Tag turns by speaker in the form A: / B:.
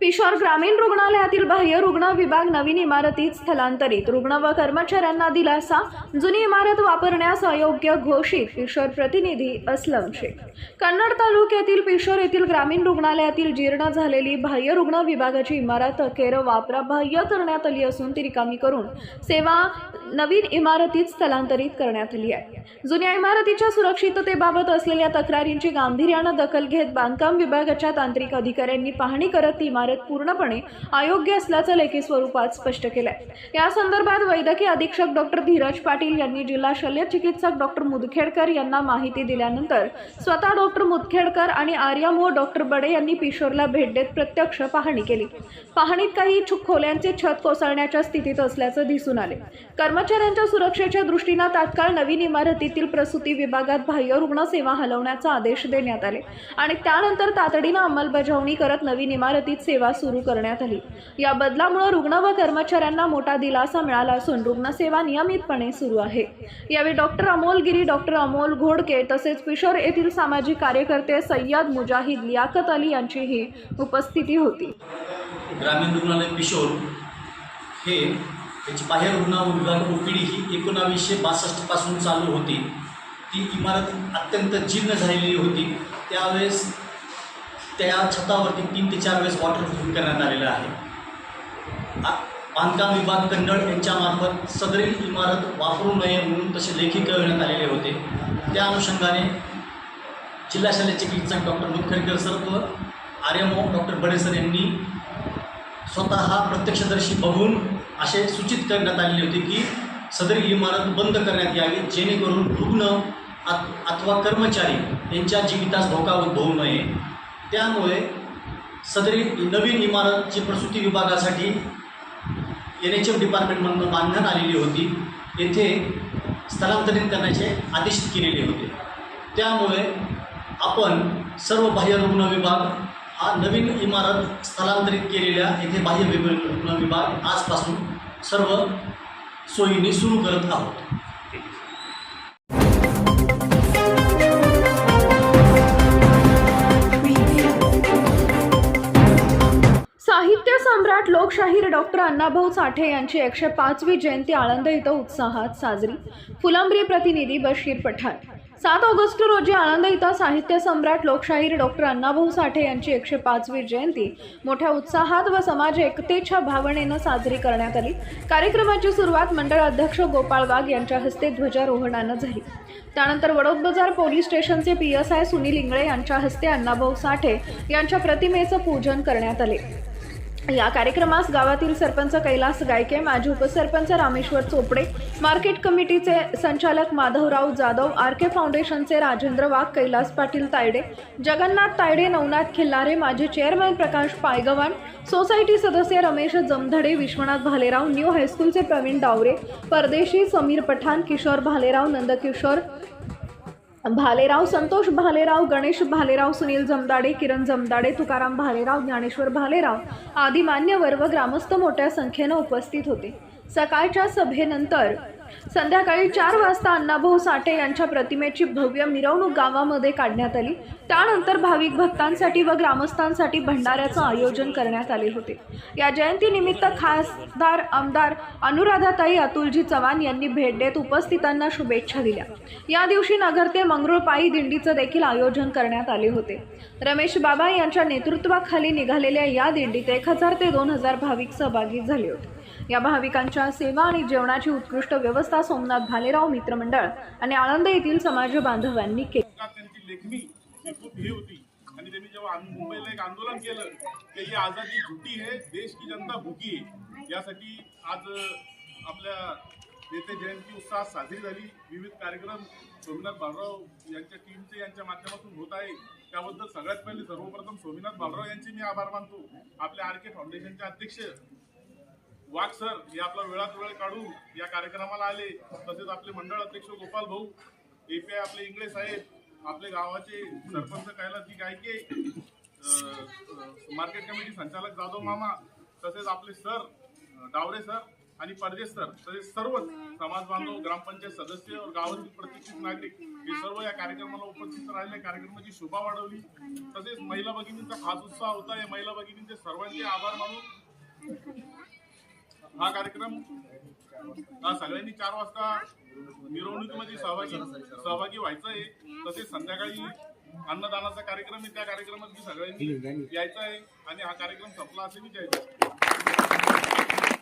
A: पिशोर ग्रामीण रुग्णालयातील बाह्य रुग्ण विभाग नवीन इमारतीत स्थलांतरित. रुग्ण व कर्मचाऱ्यांना दिलासा. जुनी इमारत वापरण्यास अयोग्य घोषित. पिशोर प्रतिनिधी अस्लम शेख कन्नड तालुक्यातील पिशोर येथील ग्रामीण रुग्णालयातील जीर्ण झालेली बाह्य रुग्ण विभागाची इमारत अखेर वापराबाह्य करण्यात आली असून ती रिकामी करून सेवा नवीन इमारतीत स्थलांतरित करण्यात आली आहे. जुन्या इमारतीच्या सुरक्षिततेबाबत असलेल्या तक्रारींची गांभीर्यानं दखल घेत बांधकाम विभागाच्या तांत्रिक अधिकाऱ्यांनी पाहणी करत ती इमारत पूर्णपणे अयोग्य असल्याचं लेखी स्वरूपात स्पष्ट केलंय. या संदर्भात वैद्यकीय अधीक्षक डॉक्टर धीरज पाटील यांनी जिल्हा शल्य चिकित्सक डॉक्टर मुदखेडकर यांना माहिती दिल्यानंतर स्वतः डॉक्टर मुदखेडकर आणि आर्यामो डॉक्टर बडे यांनी पिशोरला भेट देत प्रत्यक्ष पाहणी केली. पाहणीत काही खोल्यांचे छत कोसळण्याच्या स्थितीत असल्याचं दिसून आले. कर्मचाऱ्यांच्या सुरक्षेच्या दृष्टीनं तात्काळ नवीन इमारतीतील प्रसूती विभागात बाह्य रुग्ण सेवा हलवण्याचा आदेश देण्यात आले आणि त्यानंतर तातडीनं अंमलबजावणी करत नवीन इमारतीत सेवा सेवा सुरू करण्यात आली. या बदलामुळे रुग्ण व कर्मचाऱ्यांना मोठा दिलासा मिळाला असून रुग्णसेवा नियमितपणे सुरू आहे. यावेळी डॉक्टर अमोल गिरी डॉक्टर अमोल घोडके तसेच पिशोर येथील सामाजिक कार्यकर्ते सय्यद मुजाहिद लियाकत अली यांचीही उपस्थिती होती.
B: ग्रामीण रुग्णालय पिशोर हे त्याची बाह्य रुग्ण विभाग ओ पी डी ही एकोणावीसशे बासष्टपासून चालू होती. ती इमारत अत्यंत जीर्ण झालेली होती. त्यावेळेस त्या छतावरती तीन ते चार वेळेस वॉटर प्रूफिंग करण्यात आलेलं आहे. आ- बांधकाम विभाग कन्नड यांच्यामार्फत सदरील इमारत वापरू नये म्हणून तसे लेखी कळवण्यात आलेले होते. त्या अनुषंगाने जिल्हा शल्य चिकित्सक डॉक्टर मुदखेडकर सर व आर्यमो डॉक्टर बडेसर यांनी स्वतः प्रत्यक्षदर्शी बघून असे सूचित करण्यात आलेले होते की सदरील इमारत बंद करण्यात यावी जेणेकरून रुग्ण अथवा कर्मचारी यांच्या जीवितास धोका होऊ नये. त्यामुळे सदरी नवीन इमारत जी प्रसूती विभागासाठी एन एच एफ डिपार्टमेंटमधून बांधण्यात आलेली होती. येथे स्थलांतरित करण्याचे आदेश केलेले होते. त्यामुळे आपण सर्व बाह्य रुग्ण विभाग हा नवीन इमारत स्थलांतरित केलेल्या येथे बाह्य रुग्ण विभाग आजपासून सर्व सोयीने सुरू करत आहोत.
A: लोकशाहीर डॉक्टर अण्णाभाऊ साठे यांची एकशे पाचवी जयंती आळंद इथं उत्साहात साजरी. फुलंब्री प्रतिनिधी बशीर पठाण. सात ऑगस्ट रोजी आळंद इथं साहित्य सम्राट लोकशाहीर डॉक्टर अण्णाभाऊ साठे यांची एकशे पाचवी जयंती मोठ्या उत्साहात व समाज एकतेच्या भावनेनं साजरी करण्यात आली. कार्यक्रमाची सुरुवात मंडळ अध्यक्ष गोपाळ वाघ यांच्या हस्ते ध्वजारोहणानं झाली. त्यानंतर वडोद बाजार पोलीस स्टेशनचे P S I Sunil Ingle यांच्या हस्ते अण्णाभाऊ साठे यांच्या प्रतिमेचं पूजन करण्यात आले. या कार्यक्रमास गावातील सरपंच कैलास गायके माजी उपसरपंच रामेश्वर चोपडे मार्केट कमिटीचे संचालक माधवराव जाधव आर के फाउंडेशनचे राजेंद्र वाघ कैलास पाटील तायडे जगन्नाथ तायडे नवनाथ खिल्लारे माजी चेअरमॅन प्रकाश पायगवान सोसायटी सदस्य रमेश जमधडे विश्वनाथ भालेराव न्यू हायस्कूलचे प्रवीण डावरे परदेशी समीर पठाण किशोर भालेराव नंदकिशोर भालेराव संतोष भालेराव गणेश भालेराव सुनील जमदाडे किरण जमदाडे तुकाराम भालेराव ज्ञानेश्वर भालेराव आदी मान्यवर व ग्रामस्थ मोठ्या संख्येनं उपस्थित होते. सकाळच्या सभेनंतर संध्याकाळी चार वाजता अण्णाभाऊ साठे यांच्या प्रतिमेची भव्य मिरवणूक गावामध्ये काढण्यात आली. त्यानंतर भाविक भक्तांसाठी व ग्रामस्थांसाठी भंडाऱ्याचं आयोजन करण्यात आले होते. या जयंतीनिमित्त खासदार आमदार अनुराधाताई अतुलजी चव्हाण यांनी भेट देत उपस्थितांना शुभेच्छा दिल्या. या दिवशी नगर ते मंगरुळपायी दिंडीचं देखील आयोजन करण्यात आले होते. रमेश बाबा यांच्या नेतृत्वाखाली निघालेल्या या दिंडीत एक हजार ते दोन हजार भाविक सहभागी झाले होते. या भाविकांच्या सेवा आणि जेवणाची उत्कृष्ट व्यवस्था सोमनाथ भालेराव मित्रमंडळ आणि आळंद येथील समाज बांधवांनी केली.
C: आणि त्यांनी जेव्हा मुंबईला एक आंदोलन केलं की ही आजादी झुटी आहे देश की जनता भुकी आहे. यासाठी आज आपल्या नेते जयंती उत्साहात साजरी झाली. विविध कार्यक्रम स्वामीनाथ भालराव यांच्या टीमचे यांच्या माध्यमातून होत आहे. त्याबद्दल सगळ्यात पहिले सर्वप्रथम स्वामीनाथ भालराव यांचे मी आभार मानतो. आपल्या आर के फाउंडेशनचे अध्यक्ष वाघ सर हे आपला वेळात वेळ काढून या कार्यक्रमाला आले. तसेच आपले मंडळ अध्यक्ष गोपाल भाऊ एपीआय आपले इंगळे साहेब आपले गावाचे सरपंच कैलासजी गायके मार्केट कमिटी संचालक जाधव मामा तसेच आपले सर डावरे सर आणि परदेशस्तर तसेच सर्वच समाज बांधव ग्रामपंचायत सदस्य व गावातील प्रतिष्ठित नागरिक हे सर्व या कार्यक्रमाला उपस्थित राहिले. कार्यक्रमाची शोभा वाढवली. तसेच महिला भगिनींचा खास उत्साह होता. या महिला भगिनींचे सर्वांचे आभार मानून हा कार्यक्रम हा सगळ्यांनी चार वाजता मिरवणुकीमध्ये सहभागी सहभागी व्हायचं आहे तसेच संध्याकाळी अन्नदानाचा कार्यक्रम आहे. त्या कार्यक्रमात मी सगळ्यांनी यायचं आहे आणि हा कार्यक्रम संपला असे मी जायचं